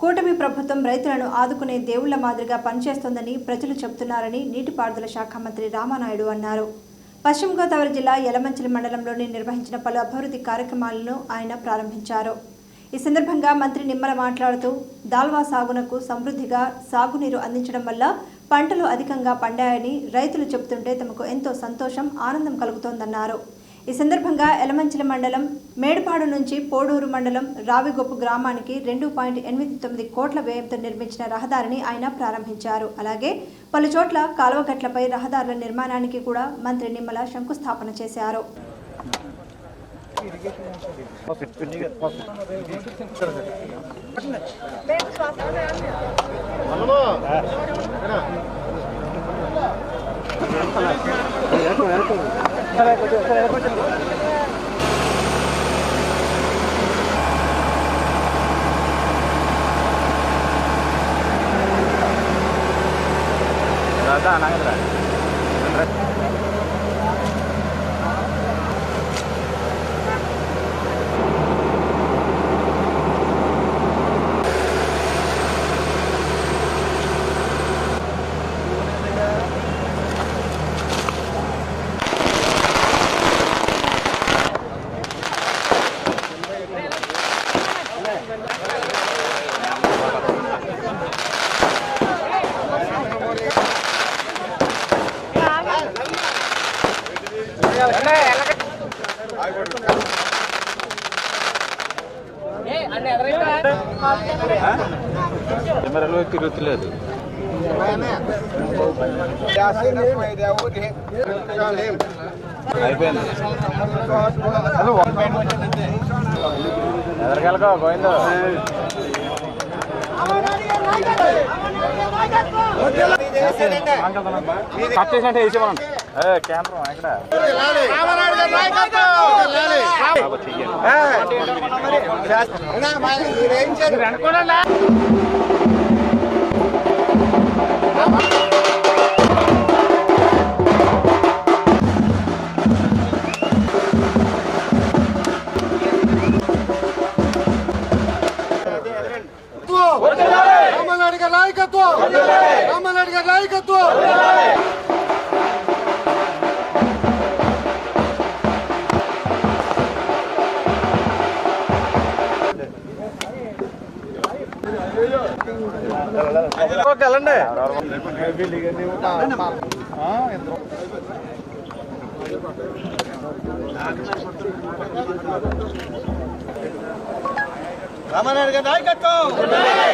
కూటమి ప్రభుత్వం రైతులను ఆదుకునే దేవుళ్ళ మాదిరిగా పనిచేస్తోందని ప్రజలు చెబుతున్నారని నీటిపారుదల శాఖ మంత్రి రామానాయుడు అన్నారు. పశ్చిమ గోదావరి జిల్లా యలమంచిలి మండలంలోని నిర్వహించిన పలు అభివృద్ధి కార్యక్రమాలను ఆయన ప్రారంభించారు. ఈ సందర్భంగా మంత్రి నిమ్మల మాట్లాడుతూ దాల్వా సాగునకు సమృద్ధిగా సాగునీరు అందించడం వల్ల పంటలు అధికంగా పండాయని రైతులు చెబుతుంటే తమకు ఎంతో సంతోషం ఆనందం కలుగుతోందన్నారు. ఈ సందర్భంగా ఎలమంచిల మండలం మేడుపాడు నుంచి పోడూరు మండలం రావిగొప్పు గ్రామానికి రెండు పాయింట్ ఎనిమిది తొమ్మిది కోట్ల వ్యయంతో నిర్మించిన రహదారిని ఆయన ప్రారంభించారు. అలాగే పలు చోట్ల కాలువగట్లపై రహదారుల నిర్మాణానికి కూడా మంత్రి నిమ్మల శంకుస్థాపన చేశారు. Ada anak-anak. కెమెరాలో తిరుగుతలేదు అయిపోయింది ఎదరికెళ్ళకో గోవిందో కట్ చేసినట్టే ఎక్కడ రామనాయుడు గారి నాయకత్వం రామనాయుడు గారి నాయకత్వం వెళ్ళండి. రామానాయుడు గారి నాయకత్వం.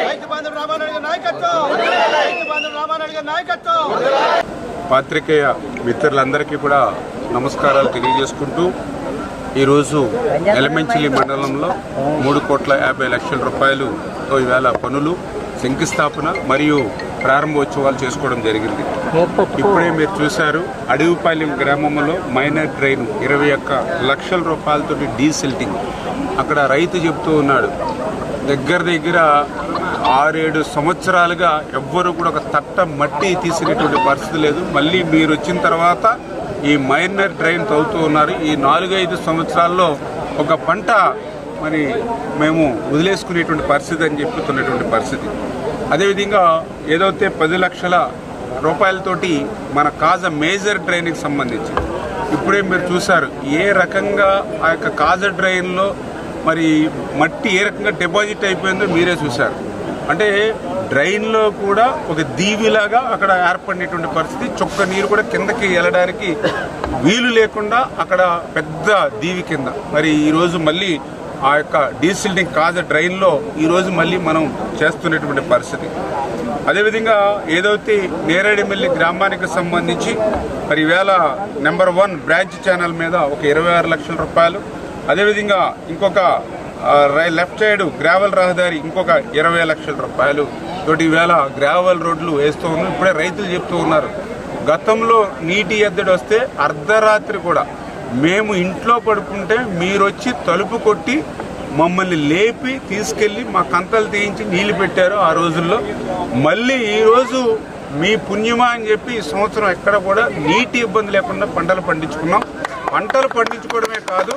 రైతు బంధువు రామానాయుడు గారి నాయకత్వం. రైతు బంధువు రామానాయుడు గారి నాయకత్వం. పాత్రికేయ మిత్రులందరికీ కూడా నమస్కారాలు తెలియజేసుకుంటూ ఈరోజు ఎలమెంచిలి మండలంలో మూడు కోట్ల యాభై లక్షల రూపాయలుతో ఈవేళ పనులు శంకుస్థాపన మరియు ప్రారంభోత్సవాలు చేసుకోవడం జరిగింది. ఇప్పుడే మీరు చూశారు అడవిపాలెం గ్రామంలో మైనర్ ట్రైన్ ఇరవై ఒక్క లక్షల రూపాయలతో డీసెల్టింగ్. అక్కడ రైతు చెప్తూ ఉన్నాడు దగ్గర దగ్గర ఆరేడు సంవత్సరాలుగా ఎవ్వరూ కూడా ఒక తట్ట మట్టి తీసినటువంటి పరిస్థితి లేదు. మళ్ళీ మీరు వచ్చిన తర్వాత ఈ మైనర్ డ్రైన్ తవ్వుతూ ఉన్నారు. ఈ నాలుగైదు సంవత్సరాల్లో ఒక పంట మరి మేము వదిలేసుకునేటువంటి పరిస్థితి అని చెప్పుతున్నటువంటి పరిస్థితి. అదేవిధంగా ఏదైతే పది లక్షల రూపాయలతోటి మన కాజ మేజర్ డ్రైన్కి సంబంధించి ఇప్పుడే మీరు చూశారు ఏ రకంగా ఆ యొక్క కాజ డ్రైన్లో మరి మట్టి ఏ రకంగా డిపాజిట్ అయిపోయిందో మీరే చూశారు. అంటే డ్రైన్లో కూడా ఒక దీవిలాగా అక్కడ ఏర్పడినటువంటి పరిస్థితి చొక్క నీరు కూడా కిందకి వెళ్ళడానికి వీలు లేకుండా అక్కడ పెద్ద దీవి కింద. మరి ఈరోజు మళ్ళీ ఆ యొక్క డీసిల్టింగ్ కాదు డ్రైన్లో ఈరోజు మళ్ళీ మనం చేస్తున్నటువంటి పరిస్థితి. అదేవిధంగా ఏదైతే నేరేడిమిల్లి గ్రామానికి సంబంధించి మరి వేళ నెంబర్ వన్ బ్రాంచ్ ఛానల్ మీద ఒక ఇరవై ఆరు లక్షల రూపాయలు అదేవిధంగా ఇంకొక రై- లెఫ్ట్ సైడ్ గ్రావెల్ రహదారి ఇంకొక ఇరవై లక్షల రూపాయలు తోటి వేల గ్రావెల్ రోడ్లు వేస్తూ ఉన్నాం ఇప్పుడే రైతులు చెప్తూ ఉన్నారు. గతంలో నీటి ఎద్దడి వస్తే అర్ధరాత్రి కూడా మేము ఇంట్లో పడుకుంటే మీరు వచ్చి తలుపు కొట్టి మమ్మల్ని లేపి తీసుకెళ్ళి మా కంతలు తీయించి నీళ్ళు పెట్టారు ఆ రోజుల్లో. మళ్ళీ ఈరోజు మీ పుణ్యమా అని చెప్పి ఈ సంవత్సరం ఎక్కడ కూడా నీటి ఇబ్బంది లేకుండా పంటలు పండించుకున్నాం. పంటలు పండించుకోవడమే కాదు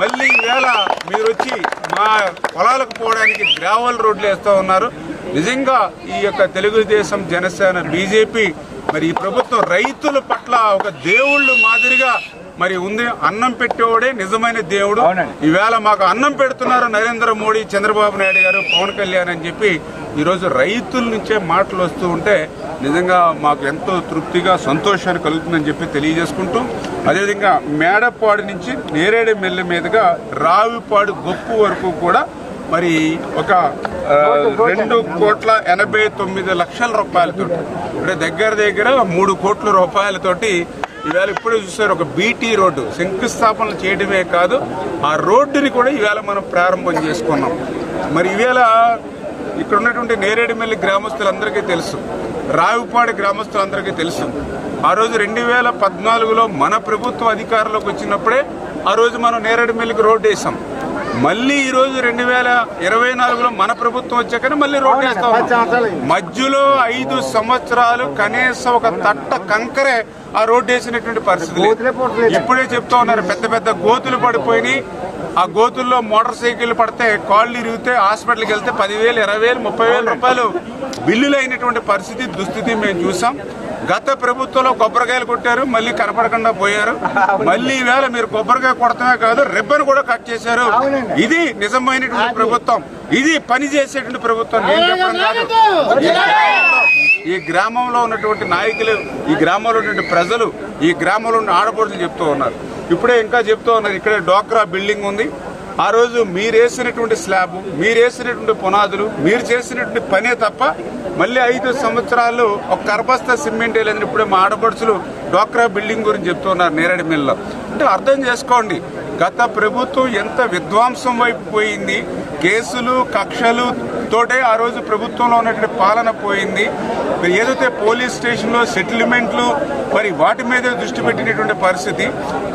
మళ్ళీ ఈవేళ మీరు వచ్చి మా పొలాలకు పోవడానికి గ్రావల్ రోడ్లు వేస్తూ ఉన్నారు. నిజంగా ఈ యొక్క తెలుగుదేశం జనసేన బీజేపీ మరి ఈ ప్రభుత్వం రైతుల పట్ల ఒక దేవుళ్ళు మాదిరిగా మరి ఉంది. అన్నం పెట్టేవాడే నిజమైన దేవుడు. ఈవేళ మాకు అన్నం పెడుతున్నారు నరేంద్ర మోడీ చంద్రబాబు నాయుడు గారు పవన్ కళ్యాణ్ అని చెప్పి ఈరోజు రైతుల నుంచే మాటలు వస్తూ ఉంటే నిజంగా మాకు ఎంతో తృప్తిగా సంతోషాన్ని కలుగుతుందని చెప్పి తెలియజేసుకుంటూ అదేవిధంగా మేడపాడు నుంచి నేరేడు మెల్లి మీదుగా రావిపాడు గొప్పు వరకు కూడా మరి ఒక రెండు కోట్ల ఎనభై తొమ్మిది లక్షల రూపాయలతో అంటే దగ్గర దగ్గర మూడు కోట్ల రూపాయలతోటి ఈవేళ ఇప్పుడే చూసారు ఒక బీటీ రోడ్డు శంకుస్థాపనలు చేయడమే కాదు ఆ రోడ్డుని కూడా ఈవేళ మనం ప్రారంభం చేసుకున్నాం. మరి ఈవేళ ఇక్కడ ఉన్నటువంటి నేరేడుమిల్లి గ్రామస్తులందరికీ తెలుసు రావిపాడి గ్రామస్తులందరికీ తెలుసు. ఆ రోజు రెండు వేల పద్నాలుగులో మన ప్రభుత్వం అధికారంలోకి వచ్చినప్పుడే ఆ రోజు మనం నేరేడుమిల్లికి రోడ్డు వేసాం. మళ్ళీ ఈ రోజు రెండు వేల ఇరవై నాలుగులో మన ప్రభుత్వం వచ్చాకనే మళ్ళీ రోడ్డు వేస్తాం. మధ్యలో ఐదు సంవత్సరాలు కనీసం ఒక తట్ట కంకరే ఆ రోడ్డు వేసినటువంటి పరిస్థితి. ఇప్పుడే చెప్తా ఉన్నారు పెద్ద పెద్ద గోతులు పడిపోయినాయి. ఆ గోతుల్లో మోటార్ సైకిల్ పడితే కాళ్ళు ఇరిగితే హాస్పిటల్కి వెళ్తే పదివేలు ఇరవై వేలు ముప్పై వేల రూపాయలు బిల్లులు అయినటువంటి పరిస్థితి దుస్థితి మేము చూసాం. గత ప్రభుత్వంలో కొబ్బరికాయలు కొట్టారు మళ్ళీ కనపడకుండా పోయారు. మళ్ళీ ఈవేళ మీరు కొబ్బరికాయ కొడతమే కాదు రిబ్బన్ కూడా కట్ చేశారు. ఇది నిజమైనటువంటి ప్రభుత్వం. ఇది పని చేసేటువంటి ప్రభుత్వం. నేను చెప్పడం కాదు. ఈ గ్రామంలో ఉన్నటువంటి నాయకులు ఈ గ్రామంలో ఉన్నటువంటి ప్రజలు ఈ గ్రామంలో ఉన్న ఆడపడుచులు చెప్తూ ఉన్నారు. ఇప్పుడే ఇంకా చెప్తూ ఉన్నారు ఇక్కడే డోక్రా బిల్డింగ్ ఉంది. ఆ రోజు మీరేసినటువంటి స్లాబ్ మీరేసినటువంటి పునాదులు మీరు చేసినటువంటి పనే తప్ప మళ్ళీ ఐదు సంవత్సరాలు ఒక కర్బస్తా సిమెంట్ వేయలేదని ఇప్పుడే మా ఆడపడుచులు డోక్రా బిల్డింగ్ గురించి చెప్తున్నారు నేరడి మిల్లో అంటే అర్థం చేసుకోండి గత ప్రభుత్వం ఎంత విధ్వంసం వైపు పోయింది కేసులు కక్షలు తోటే ఆ రోజు ప్రభుత్వంలో ఉన్నటువంటి పాలన పోయింది. మరి ఏదైతే పోలీస్ స్టేషన్లో సెటిల్మెంట్లు మరి వాటి మీద దృష్టి పెట్టినటువంటి పరిస్థితి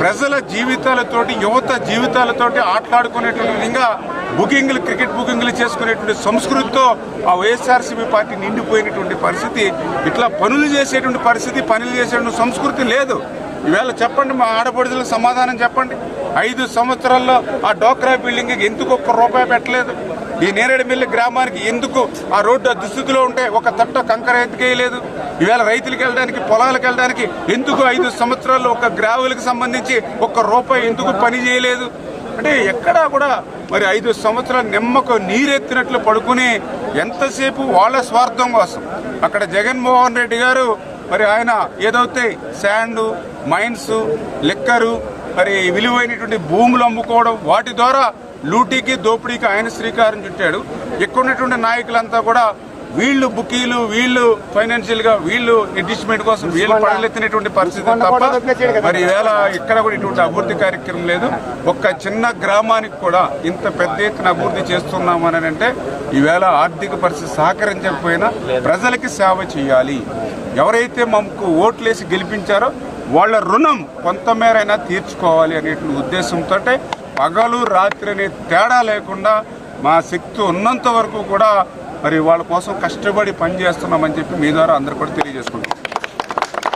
ప్రజల జీవితాలతోటి యువత జీవితాలతోటి ఆటలాడుకునేటువంటి విధంగా బుకింగ్లు క్రికెట్ బుకింగ్లు చేసుకునేటువంటి సంస్కృతితో ఆ వైఎస్ఆర్సీపీ పార్టీ నిండిపోయినటువంటి పరిస్థితి. ఇట్లా పనులు చేసేటువంటి పరిస్థితి పనులు చేసేటువంటి సంస్కృతి లేదు. ఈవేళ చెప్పండి మా ఆడపడుచులకు సమాధానం చెప్పండి. ఐదు సంవత్సరాల్లో ఆ డోక్రా బిల్డింగ్కి ఎందుకు ఒక్క రూపాయి పెట్టలేదు? ఈ నేరేడుమిల్లి గ్రామానికి ఎందుకు ఆ రోడ్డు దుస్థితిలో ఉంటే ఒక తట్ట కంకర ఎత్తుకేయలేదు ఈవేళ రైతులకు వెళ్ళడానికి పొలాలకు వెళ్ళడానికి ఎందుకు ఐదు సంవత్సరాల్లో ఒక గ్రావులకు సంబంధించి ఒక్క రూపాయి ఎందుకు పని చేయలేదు? అంటే ఎక్కడా కూడా మరి ఐదు సంవత్సరాల నిమ్మకు నీరెత్తినట్లు పడుకుని ఎంతసేపు వాళ్ళ స్వార్థం కోసం? అక్కడ జగన్మోహన్ రెడ్డి గారు మరి ఆయన ఏదైతే శాండు మైన్స్ లిక్కరు మరి విలువైనటువంటి భూములు అమ్ముకోవడం వాటి ద్వారా లూటీకి దోపిడీకి ఆయన శ్రీకారం చుట్టాడు. ఇక్కడ ఉన్నటువంటి నాయకులంతా కూడా వీళ్ళు బుకీలు వీళ్ళు ఫైనాన్షియల్గా వీళ్ళు అడ్జస్ట్మెంట్ కోసం వీళ్ళు పడలెత్తినటువంటి పరిస్థితి తప్ప మరి ఈవేళ ఇక్కడ కూడా ఇటువంటి అభివృద్ధి కార్యక్రమం లేదు. ఒక్క చిన్న గ్రామానికి కూడా ఇంత పెద్ద ఎత్తున అభివృద్ధి చేస్తున్నామని అంటే ఈవేళ ఆర్థిక పరిస్థితి సహకరించకపోయినా ప్రజలకి సేవ చేయాలి. ఎవరైతే మాకు ఓట్లేసి గెలిపించారో వాళ్ళ రుణం కొంతమేరైనా తీర్చుకోవాలి అనేటువంటి ఉద్దేశంతో పగలు రాత్రి అనే తేడా లేకుండా మా శక్తి ఉన్నంత వరకు కూడా మరి వాళ్ళ కోసం కష్టపడి పనిచేస్తున్నామని చెప్పి మీ ద్వారా అందరు కూడా తెలియజేసుకుంటాం